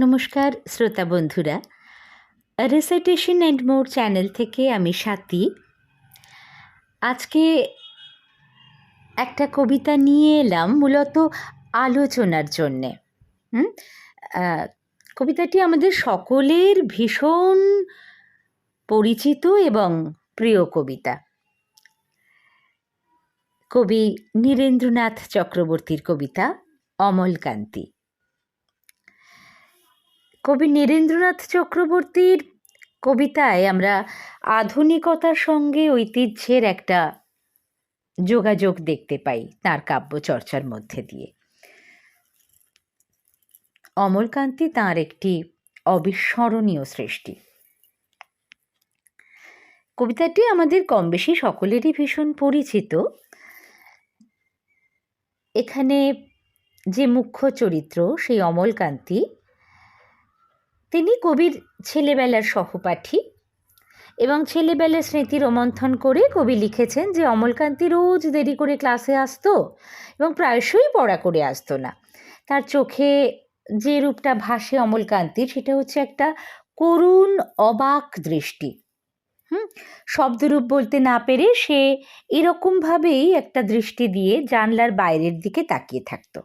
নমস্কার, শ্রোতা বন্ধুরা। রেসাইটেশন অ্যান্ড মোর চ্যানেল থেকে আমি স্বাতী আজকে একটা কবিতা নিয়ে এলাম মূলত আলোচনার জন্যে। হুম? কবিতাটি আমাদের সকলের ভীষণ পরিচিত এবং প্রিয় কবিতা। কবি নীরেন্দ্রনাথ চক্রবর্তীর কবিতা অমলকান্তি। কবি নীরেন্দ্রনাথ চক্রবর্তীর কবিতায় আমরা আধুনিকতার সঙ্গে ঐতিহ্যের একটা যোগাযোগ দেখতে পাই তার কাব্যচর্চার মধ্যে দিয়ে। অমলকান্তি তাঁর একটি অবিস্মরণীয় সৃষ্টি। কবিতাটি আমাদের কম বেশি সকলেরই ভীষণ পরিচিত। এখানে যে মুখ্য চরিত্র সেই অমলকান্তি তিনি কবির ছেলেবেলার সহপাঠী এবং ছেলেবেলার স্মৃতি রোমন্থন করে কবি লিখেছেন যে, অমলকান্তি রোজ দেরি করে ক্লাসে আসতো এবং প্রায়শই পড়া করে আসতো না। তার চোখে যে রূপটা ভাসে অমলকান্তির, সেটা হচ্ছে একটা করুণ, অবাক দৃষ্টি। হুম? শব্দরূপ বলতে না পেরে সে এরকমভাবেই একটা দৃষ্টি দিয়ে জানলার বাইরের দিকে তাকিয়ে থাকতো।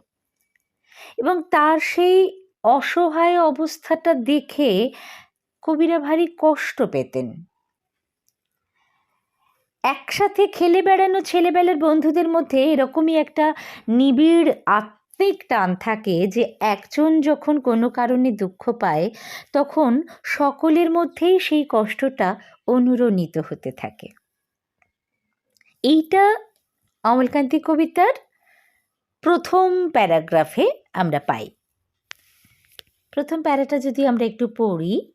এবং তার সেই অসহায় অবস্থাটা দেখে কবিরা ভারী কষ্ট পেতেন। একসাথে খেলে বেড়ানো ছেলেবেলার বন্ধুদের মধ্যে এরকমই একটা নিবিড় আত্মিক টান থাকে যে একজন যখন কোনো কারণে দুঃখ পায়, তখন সকলের মধ্যেই সেই কষ্টটা অনুরণিত হতে থাকে। এইটা অমলকান্তি কবিতার প্রথম প্যারাগ্রাফে আমরা পাই। প্রথম প্যারাটা যদি আমরা একটু পড়ি।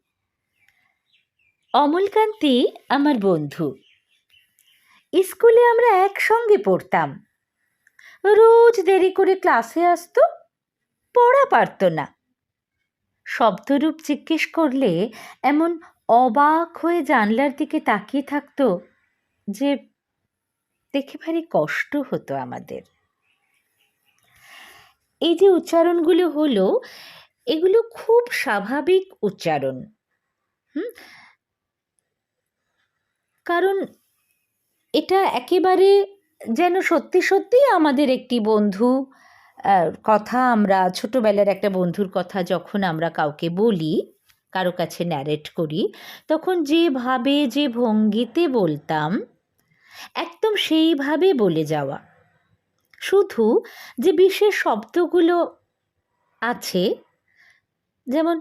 অমলকান্তি আমার বন্ধু। স্কুলে আমরা একসঙ্গে পড়তাম। রোজ দেরি করে ক্লাসে আসতো, পড়া পারতো না। শব্দরূপ জিজ্ঞেস করলে এমন অবাক হয়ে জানলার দিকে তাকিয়ে থাকতো যে দেখে ভারী কষ্ট হতো আমাদের। এই যে উচ্চারণগুলো হলো এগুলো খুব স্বাভাবিক উচ্চারণ। হুম? কারণ এটা একেবারে যেন সত্যি সত্যি আমাদের একটি বন্ধু কথা আমরা, ছোটোবেলার একটা বন্ধুর কথা যখন আমরা কাউকে বলি, কারও কাছে ন্যারেট করি, তখন যেভাবে যে ভঙ্গিতে বলতাম, একদম সেইভাবে বলে যাওয়া। শুধু যে বিশেষ শব্দগুলো আছে যেমন,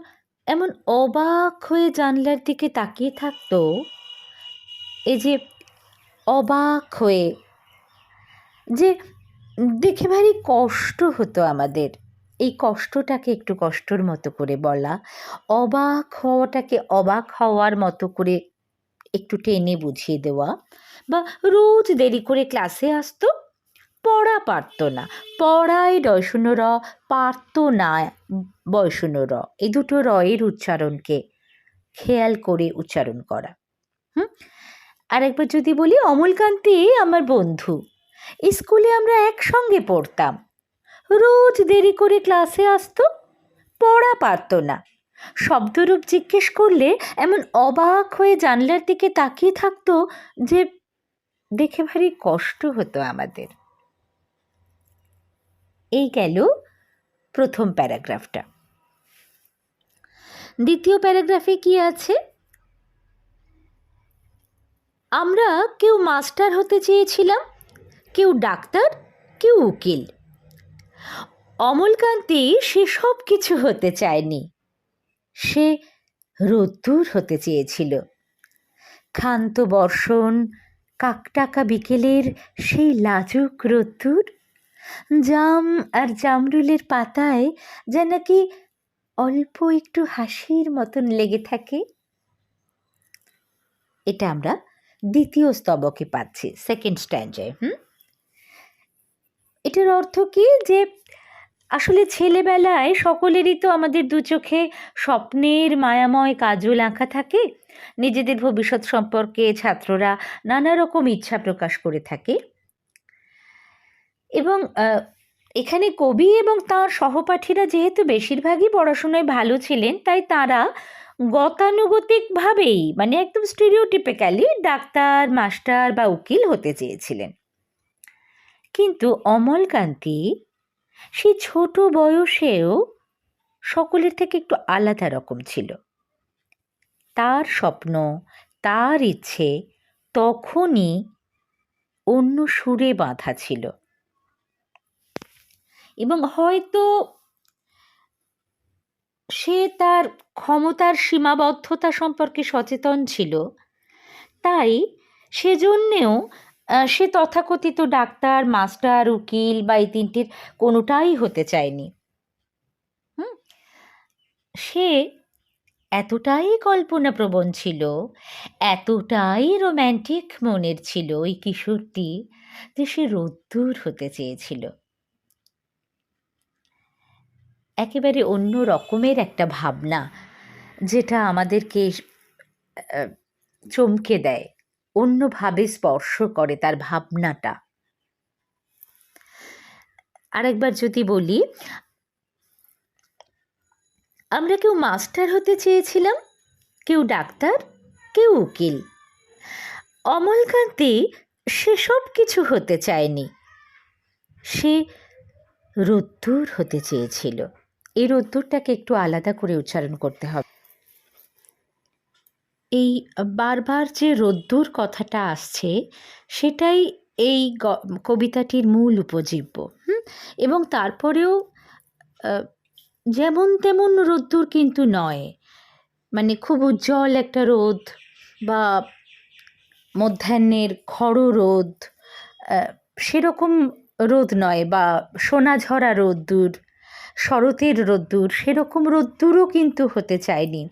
এমন অবাক হয়ে জানলার দিকে তাকিয়ে থাকতো এই যে অবাক হয়ে যে দেখে ভারী কষ্ট হতো আমাদের। এই কষ্টটাকে একটু কষ্টর মতো করে বলা, অবাক হওয়াটাকে অবাক হওয়ার মতো করে একটু টেনে বুঝিয়ে দেওয়া বা রোজ দেরি করে ক্লাসে আসতো পড়া পারতো না পড়ায় ডয়শূন্য র পারতো না বয়শূন্য র। এই দুটো রয়ের উচ্চারণকে খেয়াল করে উচ্চারণ করা। হুম? আরেকবার যদি বলি অমলকান্তি আমার বন্ধু, স্কুলে আমরা একসঙ্গে পড়তাম। রোজ দেরি করে ক্লাসে আসতো, পড়া পারতো না শব্দরূপ জিজ্ঞেস করলে এমন অবাক হয়ে জানলার দিকে তাকিয়ে থাকতো যে, দেখে ভারী কষ্ট হতো আমাদের। এই গেল প্রথম প্যারাগ্রাফটা। দ্বিতীয় প্যারাগ্রাফে কি আছে? আমরা কেউ মাস্টার হতে চেয়েছিলাম, কেউ ডাক্তার, কেউ উকিল। অমলকান্তি সে সব কিছু হতে চায়নি। সে রোদ্দুর হতে চেয়েছিল। ক্ষান্ত বর্ষণ, কাকটাকা বিকেলের সেই লাজুক রোদ্দুর জাম আর জামরুলের পাতায় যেন নাকি অল্প একটু হাসির মতন লেগে থাকে। এটা আমরা দ্বিতীয় স্তবকে পাচ্ছি সেকেন্ড স্ট্যান্ডে হুম? এটার অর্থ কি যে আসলে ছেলেবেলায় সকলেরই তো আমাদের দু চোখে স্বপ্নের মায়াময় কাজল আঁকা থাকে। নিজেদের ভবিষ্যৎ সম্পর্কে ছাত্ররা নানা রকম ইচ্ছা প্রকাশ করে থাকে। এবং এখানে কবি এবং তাঁর সহপাঠীরা যেহেতু বেশিরভাগই পড়াশোনায় ভালো ছিলেন, তাই তারা গতানুগতিকভাবেই মানে একদম স্টিরিওটিপিক্যালি ডাক্তার, মাস্টার বা উকিল হতে চেয়েছিলেন। কিন্তু অমলকান্তি সে ছোট বয়সেও সকলের থেকে একটু আলাদা রকম ছিল। তার স্বপ্ন, তার ইচ্ছে তখনই অন্য সুরে বাঁধা ছিল। এবং হয়তো সে তার ক্ষমতার সীমাবদ্ধতা সম্পর্কে সচেতন ছিল। তাই সেজন্যেও সে তথাকথিত ডাক্তার, মাস্টার, উকিল বা এই তিনটির কোনোটাই হতে চায়নি। সে এতটাই কল্পনাপ্রবণ ছিল, এতটাই রোম্যান্টিক মনের ছিল ওই কিশোরটি যে সে রোদ্দুর হতে চেয়েছিল। একেবারে অন্য রকমের একটা ভাবনা যেটা আমাদেরকে চমকে দেয়, অন্যভাবে স্পর্শ করে তার ভাবনাটা। আরেকবার যদি বলি, আমরা কেউ মাস্টার হতে চেয়েছিলাম, কেউ ডাক্তার, কেউ উকিল। অমলকান্তি সেসব কিছু হতে চায়নি। সে রোদ্দুর হতে চেয়েছিল। এই রোদ্দুরটাকে একটু আলাদা করে উচ্চারণ করতে হবে। এই বারবার যে রোদ্দুর কথাটা আসছে, সেটাই এই কবিতাটির মূল উপজীব্য। এবং তারপরেও যেমন তেমন রোদ্দুর কিন্তু নয়। মানে খুব উজ্জ্বল একটা রোদ বা মধ্যাহ্নের খড় রোদ সেরকম রোদ নয় বা সোনাঝরা রোদ্দুর শরতের রোদ্দুর, সেরকম রোদ্দুরও কিন্তু হতে চায়নি।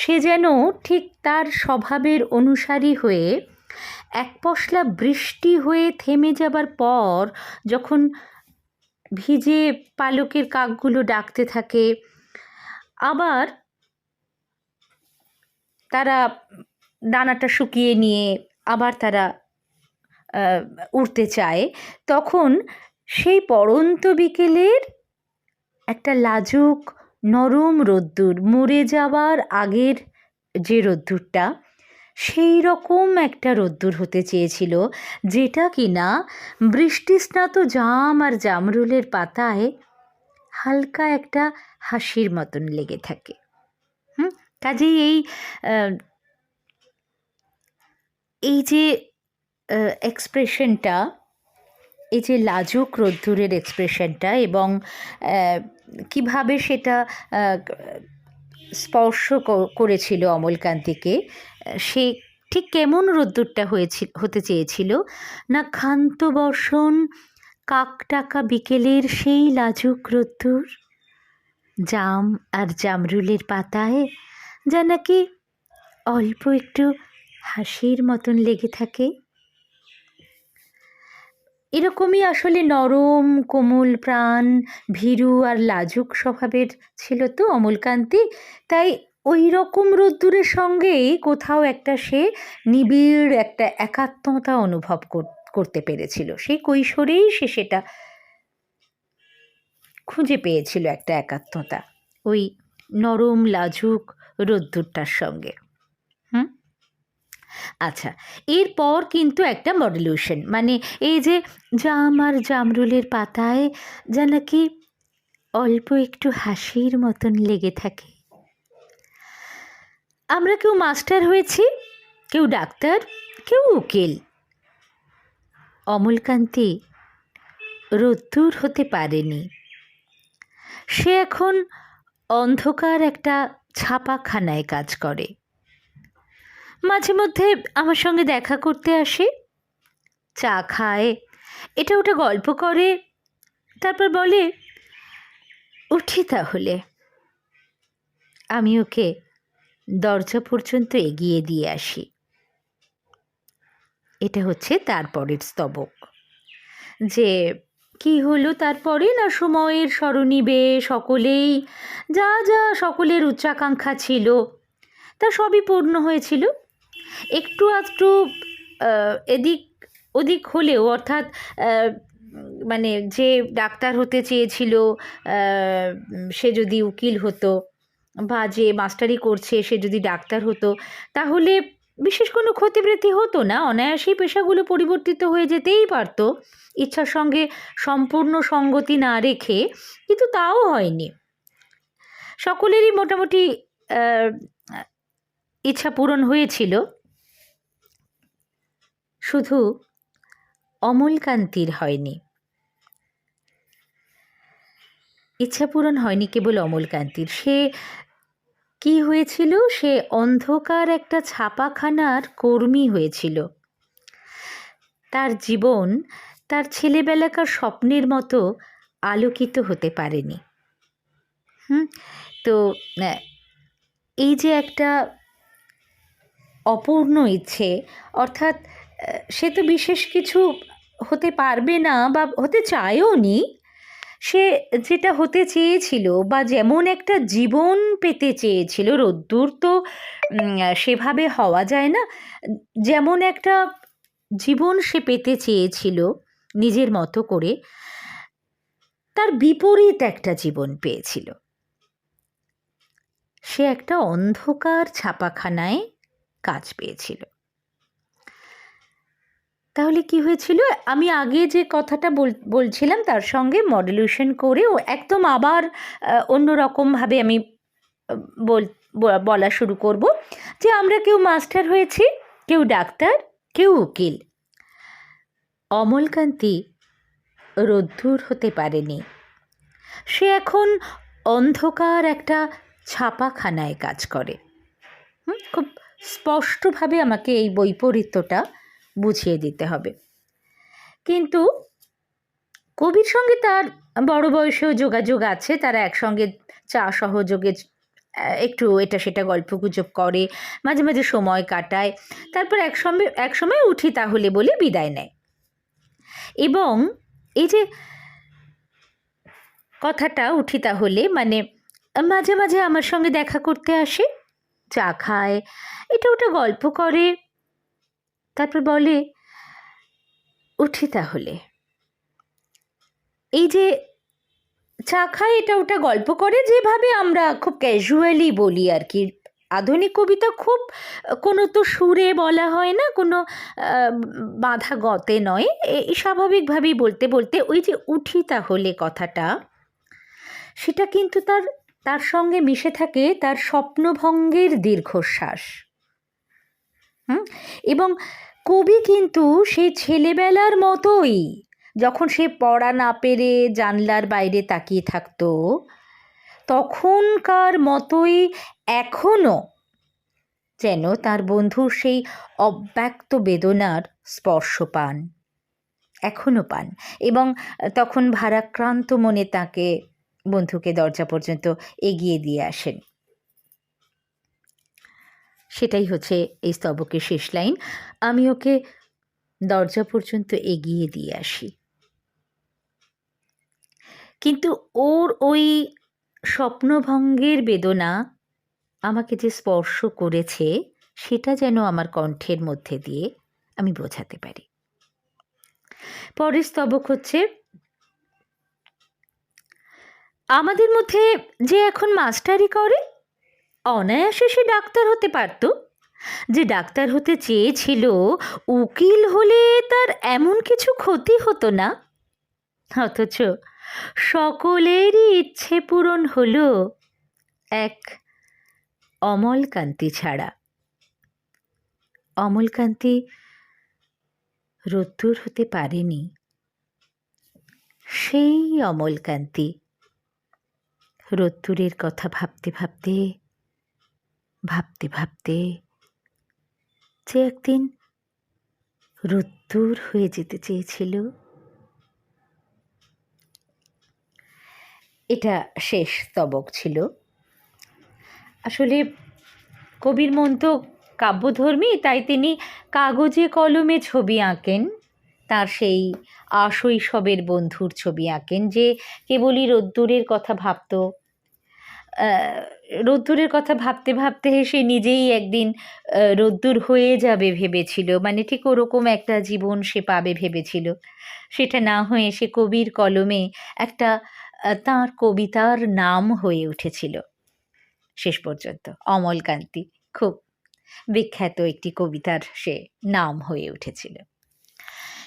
সে যেন ঠিক তার স্বভাবের অনুসারী হয়ে এক পশলা বৃষ্টি হয়ে থেমে যাবার পর যখন ভিজে পালকের কাকগুলো ডাকতে থাকে, আবার তারা ডানাটা শুকিয়ে নিয়ে আবার তারা উড়তে চায়, তখন সেই পড়ন্ত বিকেলের একটা লাজুক, নরম রোদ্দুর, মরে যাওয়ার আগের যে রোদ্দুরটা, সেই রকম একটা রোদ্দুর হতে চেয়েছিল, যেটা কিনা বৃষ্টিস্নাত জাম আর জামরুলের পাতায় হালকা একটা হাসির মতন লেগে থাকে। হুম? কাজেই এই এই যে এক্সপ্রেশনটা এই যে লাজুক রোদ্দুরের এক্সপ্রেশনটা এবং কীভাবে সেটা স্পর্শ করেছিল অমলকান্তিকে সে ঠিক কেমন রোদ্দুরটা হয়েছিল হতে চেয়েছিল? না ক্ষান্ত বর্ষণ কাকটাকা বিকেলের সেই লাজুক রোদ্দুর? জাম আর জামরুলের পাতায় যা নাকি অল্প একটু হাসির মতন লেগে থাকে? এরকমই আসলে নরম, কোমল প্রাণ, ভীরু আর লাজুক স্বভাবের ছিল তো অমলকান্তি। তাই ওই রকম রোদ্দুরের সঙ্গেই কোথাও একটা সে নিবিড় একটা একাত্মতা অনুভব কর- করতে পেরেছিল। সেই কৈশোরেই সে সেটা খুঁজে পেয়েছিল একটা একাত্মতা, ওই নরম, লাজুক রোদ্দুরটার সঙ্গে। আচ্ছা এরপর কিন্তু একটা মডুলেশন মানে এই যে জাম আর জামরুলের পাতায় যা নাকি অল্প একটু হাসির মতন লেগে থাকে। আমরা কেউ মাস্টার হয়েছি, কেউ ডাক্তার, কেউ উকিল। অমলকান্তি রোদ্দুর হতে পারেনি। সে এখন অন্ধকার একটা ছাপাখানায় কাজ করে। মাঝে মধ্যে আমার সঙ্গে দেখা করতে আসে। চা খায়, এটা ওটা গল্প করে, তারপর বলে, উঠি তাহলে। আমি ওকে দরজা পর্যন্ত এগিয়ে দিয়ে আসি। এটা হচ্ছে তারপরের স্তবক। যে, কি হলো তারপরে না সময়ের স্মরণিবে সকলেই? যা যা সকলের উচ্চাকাঙ্ক্ষা ছিল, তা সবই পূর্ণ হয়েছিল। একটু আধটু এদিক, ওদিক হলেও, অর্থাৎ মানে যে ডাক্তার হতে চেয়েছিল সে যদি উকিল হতো বা যে মাস্টারি করছে, সে যদি ডাক্তার হতো, তাহলে বিশেষ কোনো ক্ষতিবৃদ্ধি হতো না। অনায়াসেই পেশাগুলো পরিবর্তিত হয়ে যেতেই পারতো। ইচ্ছার সঙ্গে সম্পূর্ণ সঙ্গতি না রেখে, কিন্তু তাও হয়নি। সকলেরই মোটামুটি ইচ্ছা পূরণ হয়েছিল। শুধু অমলকান্তির হয়নি। ইচ্ছা পূরণ হয়নি কেবল অমলকান্তির। সে কি হয়েছিল? সে অন্ধকার একটা ছাপাখানার কর্মী হয়েছিল। তার জীবন তার ছেলেবেলাকার স্বপ্নের মতো আলোকিত হতে পারেনি। হুম? তো এই যে একটা অপূর্ণ ইচ্ছে, অর্থাৎ সে তো বিশেষ কিছু হতে পারবে না বা হতে চায়ও নি। সে যেটা হতে চেয়েছিল বা যেমন একটা জীবন পেতে চেয়েছিল, রোদ্দুর তো সেভাবে হওয়া যায় না। যেমন একটা জীবন সে পেতে চেয়েছিল নিজের মতো করে, তার বিপরীত একটা জীবন পেয়েছিল। সে একটা অন্ধকার ছাপাখানায় কাজ পেয়েছিল। তাহলে কি হয়েছিল? আমি আগে যে কথাটা বল- বলছিলাম তার সঙ্গে মডুলেশন করে ও একদম আবার অন্যরকমভাবে আমি বল বলা শুরু করব যে আমরা কেউ মাস্টার হয়েছি, কেউ ডাক্তার, কেউ উকিল। অমলকান্তি রোদ্দুর হতে পারেনি। সে এখন অন্ধকার একটা ছাপাখানায় কাজ করে। খুব স্পষ্টভাবে আমাকে এই বৈপরীত্যটা বুঝিয়ে দিতে হবে। কিন্তু কবির সঙ্গে তার বড় বয়সেও যোগাযোগ আছে, তারা একসঙ্গে চা সহযোগে একটু এটা সেটা গল্প গুজব করে, মাঝে মাঝে সময় কাটায়, তারপর একসঙ্গে, একসময় উঠি তাহলে বলে বিদায় নেয়। এবং এই যে কথাটা উঠি তাহলে মানে মাঝে মাঝে আমার সঙ্গে দেখা করতে আসে, চা খায়, এটা ওটা গল্প করে তারপর বলে, উঠি তাহলে। এই যে চা খায় এটা ওটা গল্প করে, যেভাবে আমরা খুব ক্যাজুয়ালি বলি আর কি। আধুনিক কবিতা খুব, কোনো তো সুরে বলা হয় না, কোনো বাঁধা গতে নয়। এই স্বাভাবিকভাবেই বলতে বলতে ওই যে উঠি তাহলে কথাটা, সেটা কিন্তু তার তার সঙ্গে মিশে থাকে তার স্বপ্নভঙ্গের দীর্ঘশ্বাস। হুম? এবং কবি কিন্তু সেই ছেলেবেলার মতোই যখন সে পড়া না পেরে জানলার বাইরে তাকিয়ে থাকতো, তখনকার মতোই এখনও যেন তার বন্ধুর সেই অব্যক্ত বেদনার স্পর্শ পান এখনও পান। এবং তখন ভারাক্রান্ত মনে তাকে বন্ধুকে দরজা পর্যন্ত এগিয়ে দিয়ে আসেন। সেটাই হচ্ছে এই স্তবকের শেষ লাইন। আমি ওকে দরজা পর্যন্ত এগিয়ে দিয়ে আসি। কিন্তু ওর ওই স্বপ্নভঙ্গের বেদনা আমাকে যে স্পর্শ করেছে, সেটা যেন আমার কণ্ঠের মধ্যে দিয়ে আমি বোঝাতে পারি। পরের স্তবক হচ্ছে, আমাদের মধ্যে যে এখন মাস্টারি করে অনায়াসে সে ডাক্তার হতে পারত। যে ডাক্তার হতে চেয়েছিল, উকিল হলে তার এমন কিছু ক্ষতি হতো না। অথচ সকলেরই ইচ্ছে পূরণ হলো এক অমলকান্তি ছাড়া। অমলকান্তি রোদ্দুর হতে পারেনি। সেই অমলকান্তি রোদ্দুরের কথা ভাবতে ভাবতে ভাবতে ভাবতে যে একদিন রোদ্দুর হয়ে যেতে চেয়েছিল। এটা শেষ তবক ছিল। আসলে কবির মন তো কাব্যধর্মী, তাই তিনি কাগজে কলমে ছবি আঁকেন, তার সেই আশৈশবের বন্ধুর ছবি আঁকেন, যে কেবলই রোদ্দুরের কথা ভাবত। রোদ্দুরের কথা ভাবতে ভাবতে সে নিজেই একদিন রোদ্দুর হয়ে যাবে ভেবেছিল। মানে ঠিক ওরকম একটা জীবন সে পাবে ভেবেছিল। সেটা না হয়ে সে কবির কলমে একটা তাঁর কবিতার নাম হয়ে উঠেছিল। শেষ পর্যন্ত অমলকান্তি খুব বিখ্যাত একটি কবিতার সে নাম হয়ে উঠেছিল।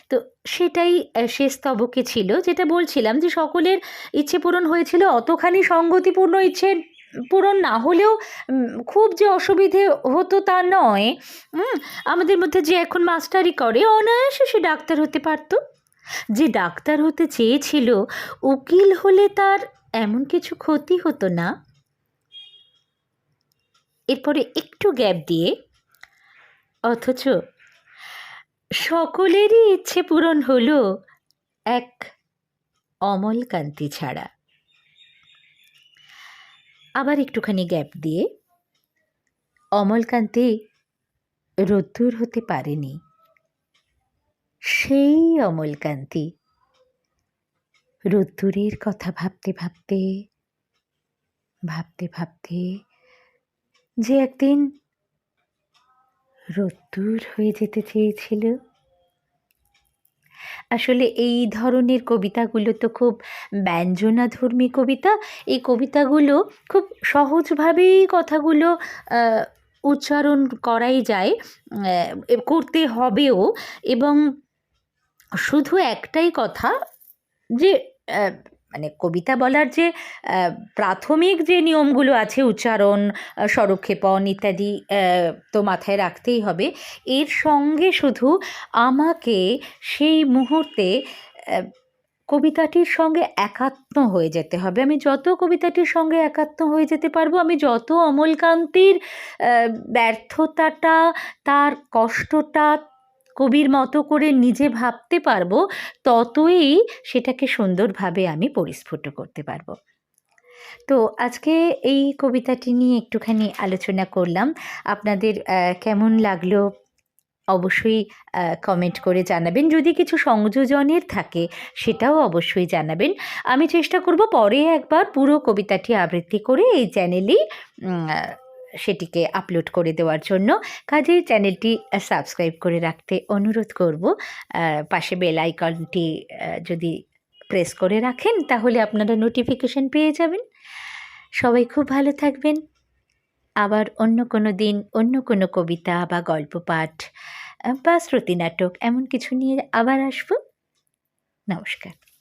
তো সেটাই শেষ স্তবকে ছিল। যেটা বলছিলাম যে সকলের ইচ্ছে পূরণ হয়েছিল, অতখানি সঙ্গতিপূর্ণ ইচ্ছে পূরণ না হলেও খুব যে অসুবিধে হতো তা নয়। আমাদের মধ্যে যে এখন মাস্টারি করে, অনায়াসে সে ডাক্তার হতে পারতো। যে ডাক্তার হতে চেয়েছিল, উকিল হলে তার এমন কিছু ক্ষতি হতো না। এরপরে একটু গ্যাপ দিয়ে, অথচ সকলেরই ইচ্ছে পূরণ হলো এক অমলকান্তি ছাড়া। আবার একটুখানি গ্যাপ দিয়ে অমলকান্তি রোদ্দুর হতে পারেনি। সেই অমলকান্তি রোদ্দুরের কথা ভাবতে ভাবতে ভাবতে ভাবতে যে একদিন রোদ্দুর হয়ে যেতে চেয়েছিল। আসলে এই ধরনের কবিতাগুলো তো খুব ব্যঞ্জনাধর্মী কবিতা। এই কবিতাগুলো খুব সহজভাবেই কথাগুলো উচ্চারণ করাই যায় করতে হবেও এবং শুধু একটাই কথা যে মানে কবিতা বলার যে প্রাথমিক যে নিয়মগুলো আছে, উচ্চারণ স্বরক্ষেপণ ইত্যাদি তো মাথায় রাখতেই হবে। এর সঙ্গে শুধু আমাকে সেই মুহূর্তে কবিতাটির সঙ্গে একাত্ম হয়ে যেতে হবে। আমি যত কবিতাটির সঙ্গে একাত্ম হয়ে যেতে পারব, আমি যত অমলকান্তির ব্যর্থতাটা, তার কষ্টটা কবির মতো করে নিজে ভাবতে পারব, ততই সেটাকে সুন্দরভাবে আমি পরিস্ফুট করতে পারব। তো আজকে এই কবিতাটি নিয়ে একটুখানি আলোচনা করলাম। আপনাদের কেমন লাগল অবশ্যই কমেন্ট করে জানাবেন। যদি কিছু সংযোজনের থাকে সেটাও অবশ্যই জানাবেন। আমি চেষ্টা করব পরে একবার পুরো কবিতাটি আবৃত্তি করে এই চ্যানেলেই সেটিকে আপলোড করে দেওয়ার জন্য। কাজেই চ্যানেলটি সাবস্ক্রাইব করে রাখতে অনুরোধ করব। পাশে বেল আইকনটি যদি প্রেস করে রাখেন, তাহলে আপনারা নোটিফিকেশন পেয়ে যাবেন। সবাই খুব ভালো থাকবেন। আবার অন্য কোনো দিন, অন্য কোনো কবিতা বা গল্প, পাঠ বা শ্রুতি নাটক, এমন কিছু নিয়ে আবার আসব। নমস্কার।